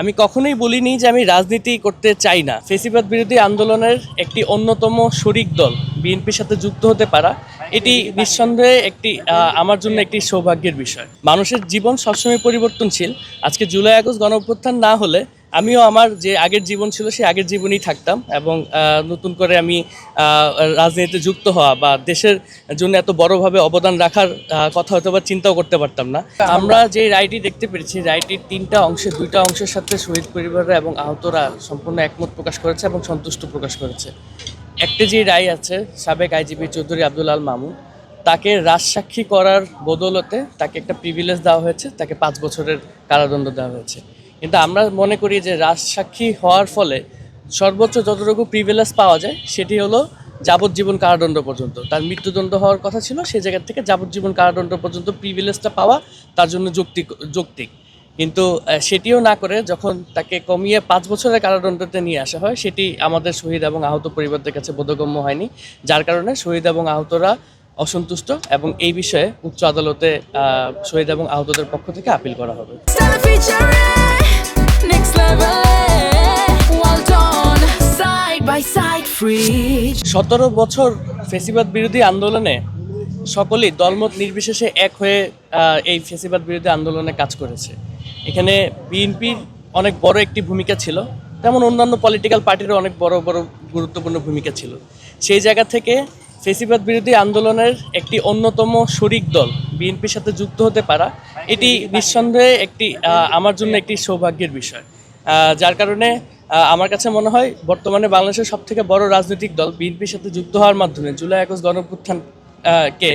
আমি কখনোই বলিনি যে আমি রাজনীতি করতে চাই না। ফেসিবাদ বিরোধী আন্দোলনের একটি অন্যতম শরিক দল, বিএনপির সাথে যুক্ত হতে পারা, এটি নিঃসন্দেহে একটি আমার জন্য একটি সৌভাগ্যের বিষয়। মানুষের জীবন সবসময় পরিবর্তনশীল। আজকে জুলাই আগস্ট গণ না হলে আমিও আমার যে আগের জীবন ছিল, সেই আগের জীবনেই থাকতাম এবং নতুন করে আমি রাজনীতিতে যুক্ত হওয়া বা দেশের জন্য এত বড়ভাবে অবদান রাখার কথা হয়তো বা চিন্তাও করতে পারতাম না। আমরা যে রায়টি দেখতে পেরেছি, রায়টির তিনটা অংশে, দুইটা অংশের সাথে শহীদ পরিবাররা এবং আহতরা সম্পূর্ণ একমত প্রকাশ করেছে এবং সন্তুষ্ট প্রকাশ করেছে। একটা যে রায় আছে, সাবেক আইজিপি চৌধুরী আব্দুল আল মামুন, তাকে রাজসাক্ষী করার বদলতে তাকে একটা প্রিভিলেজ দেওয়া হয়েছে, তাকে পাঁচ বছরের কারাদণ্ড দেওয়া হয়েছে। কিন্তু আমরা মনে করি যে রাজসাক্ষী হওয়ার ফলে সর্বোচ্চ যতটুকু প্রিভিলেজ পাওয়া যায়, সেটি হলো যাবজ্জীবন কারাদণ্ড পর্যন্ত। তার মৃত্যুদণ্ড হওয়ার কথা ছিল, সেই জায়গা থেকে যাবজ্জীবন কারাদণ্ড পর্যন্ত প্রিভিলেজটা পাওয়া তার জন্য যৌক্তিক যৌক্তিক। কিন্তু সেটিও না করে যখন তাকে কমিয়ে পাঁচ বছরের কারাদণ্ডতে নিয়ে আসা হয়, সেটি আমাদের শহীদ এবং আহত পরিবারদের কাছে বোধগম্য হয়নি। যার কারণে শহীদ এবং আহতরা অসন্তুষ্ট এবং এই বিষয়ে উচ্চ আদালতে শহীদ এবং আহতদের পক্ষ থেকে আপিল করা হবে। সতেরো বছর ফেসিবাদ বিরোধী আন্দোলনে সকলেই দলমত নির্বিশেষে এক হয়ে এই ফেসিবাদ বিরোধী আন্দোলনে কাজ করেছে। এখানে বিএনপির অনেক বড় একটি ভূমিকা ছিল, তেমন অন্যান্য পলিটিক্যাল পার্টিরও অনেক বড় বড় গুরুত্বপূর্ণ ভূমিকা ছিল। সেই জায়গা থেকে ফেসিবাদ বিরোধী আন্দোলনের একটি অন্যতম শরিক দল, বিএনপির সাথে যুক্ত হতে পারা, এটি নিঃসন্দেহে একটি আমার জন্য একটি সৌভাগ্যের বিষয়। যার কারণে আমার কাছে মনে হয় বর্তমানে বাংলাদেশের সব থেকে বড় রাজনৈতিক দল বিএনপির সাথে যুক্ত হওয়ার মাধ্যমে জুলাই আগস্ট গণঅভ্যুত্থান কে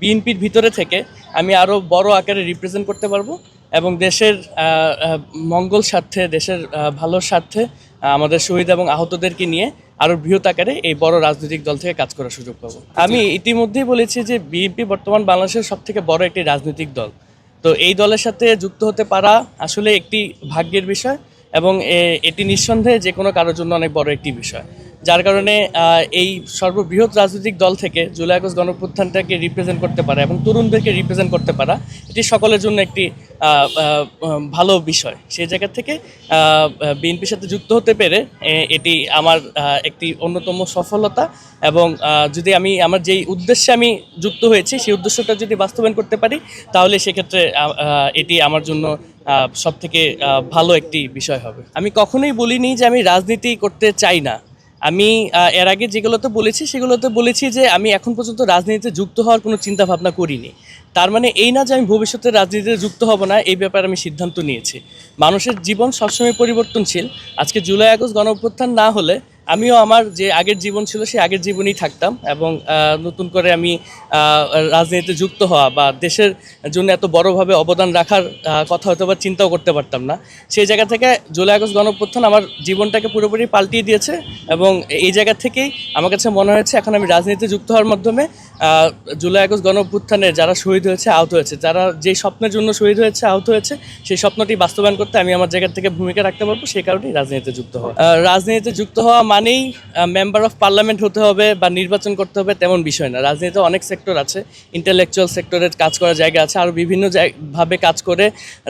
বিএনপির ভিতরে থেকে আমি আরও বড় আকারে রিপ্রেজেন্ট করতে পারব এবং দেশের মঙ্গল স্বার্থে, দেশের ভালোর স্বার্থে আমাদের শহীদ এবং আহতদেরকে নিয়ে আরও বৃহৎ আকারে এই বড় রাজনৈতিক দল থেকে কাজ করার সুযোগ পাবো। আমি ইতিমধ্যেই বলেছি যে বিএনপি বর্তমান বাংলাদেশের সব থেকে বড় একটি রাজনৈতিক দল। তো এই দলের সাথে যুক্ত হতে পারা আসলে একটি ভাগ্যের বিষয় এবং এটি নিঃসন্দেহে যে কোনো কারোর জন্য অনেক বড় একটি বিষয়। যার কারণে এই সর্ববৃহৎ রাজনৈতিক দল থেকে জুলাই আগস্ট গণপ্রত্থানটাকে রিপ্রেজেন্ট করতে পারা এবং তরুণদেরকে রিপ্রেজেন্ট করতে পারা, এটি সকলের জন্য একটি ভালো বিষয়। সেই জায়গা থেকে বিএনপির সাথে যুক্ত হতে পেরে এটি আমার একটি অন্যতম সফলতা এবং যদি আমি আমার যেই উদ্দেশ্যে আমি যুক্ত হয়েছি, সেই উদ্দেশ্যটা যদি বাস্তবায়ন করতে পারি, তাহলে সেক্ষেত্রে এটি আমার জন্য সব থেকে ভালো একটি বিষয় হবে। আমি কখনোই বলিনি যে আমি রাজনীতি করতে চাই না। আমি এর আগে যেগুলোতে বলেছি, সেগুলোতে বলেছি যে আমি এখন পর্যন্ত রাজনীতিতে যুক্ত হওয়ার কোনো চিন্তা ভাবনা করিনি। তার মানে এই না যে আমি ভবিষ্যতে রাজনীতিতে যুক্ত হব না, এই ব্যাপারে আমি সিদ্ধান্ত নিয়েছি। মানুষের জীবন সবসময় পরিবর্তনশীল। আজকে জুলাই আগস্ট গণ না হলে আমিও আমার যে আগের জীবন ছিল, সেই আগের জীবনই থাকতাম এবং নতুন করে আমি রাজনীতিতে যুক্ত হওয়া বা দেশের জন্য এত বড়ভাবে অবদান রাখার কথা হয়তো বা চিন্তাও করতে পারতাম না। সেই জায়গা থেকে জুলাই আগস্ট গণঅভ্যুত্থান আমার জীবনটাকে পুরোপুরি পাল্টিয়ে দিয়েছে এবং এই জায়গা থেকেই আমার কাছে মনে হয়েছে, এখন আমি রাজনীতিতে যুক্ত হওয়ার মাধ্যমে জুলাই আগস্ট গণঅভ্যুত্থানে যারা শহীদ হয়েছে, আহত হয়েছে। যারা যেই স্বপ্নের জন্য শহীদ হয়েছে, আহত হয়েছে, সেই স্বপ্নটি বাস্তবায়ন করতে আমি আমার জায়গা থেকে ভূমিকা রাখতে পারব, সেই কারণেই রাজনীতিতে যুক্ত হওয়া। রাজনীতিতে যুক্ত হওয়া মানেই মেম্বার অফ পার্লামেন্ট হতে হবে বা নির্বাচন করতে হবে তেমন বিষয় না। রাজনীতিতে অনেক সেক্টর আছে ইন্টেলেকচুয়াল সেক্টরের কাজ করার জায়গা আছে আরও বিভিন্ন ভাবে কাজ করে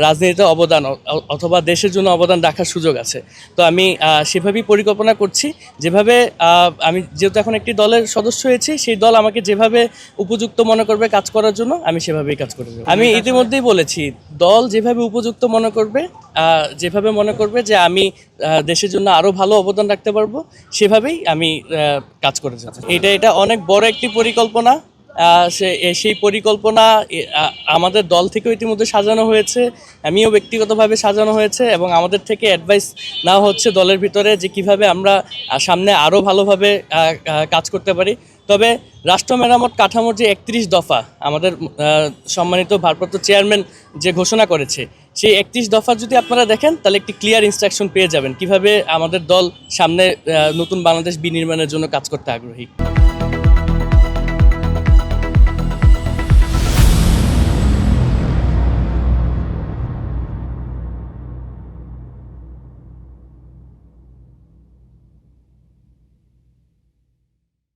রাজনীতিতে অবদান অথবা দেশের জন্য অবদান রাখার সুযোগ আছে। তো আমি সেভাবেই পরিকল্পনা করছি। যেভাবে আমি যেহেতু এখন একটি দলের সদস্য হয়েছি সেই দল আমাকে যেভাবে উপযুক্ত মনে করবে কাজ করার জন্য আমি সেভাবেই কাজ করে আমি ইতিমধ্যেই বলেছি দল যেভাবে উপযুক্ত মনে করবে যেভাবে মনে করবে যে আমি দেশের জন্য আরও ভালো অবদান রাখতে পারব, সেভাবেই আমি কাজ করে যাব এটা এটা অনেক বড় একটি পরিকল্পনা সে সেই পরিকল্পনা আমাদের দল থেকেও ইতিমধ্যে সাজানো হয়েছে, আমিও ব্যক্তিগতভাবে সাজানো হয়েছে, এবং আমাদের থেকে অ্যাডভাইস নেওয়া হচ্ছে দলের ভিতরে যে কীভাবে আমরা সামনে আরও ভালোভাবে কাজ করতে পারি। তবে রাষ্ট্র মেরামত কাঠামোর যে একত্রিশ দফা, আমাদের সম্মানিত ভারপ্রাপ্ত চেয়ারম্যান যে ঘোষণা করেছে, সেই একত্রিশ দফা যদি আপনারা দেখেন, তাহলে একটি ক্লিয়ার ইনস্ট্রাকশন পেয়ে যাবেন কীভাবে আমাদের দল সামনে নতুন বাংলাদেশ বিনির্মাণের জন্য কাজ করতে আগ্রহী।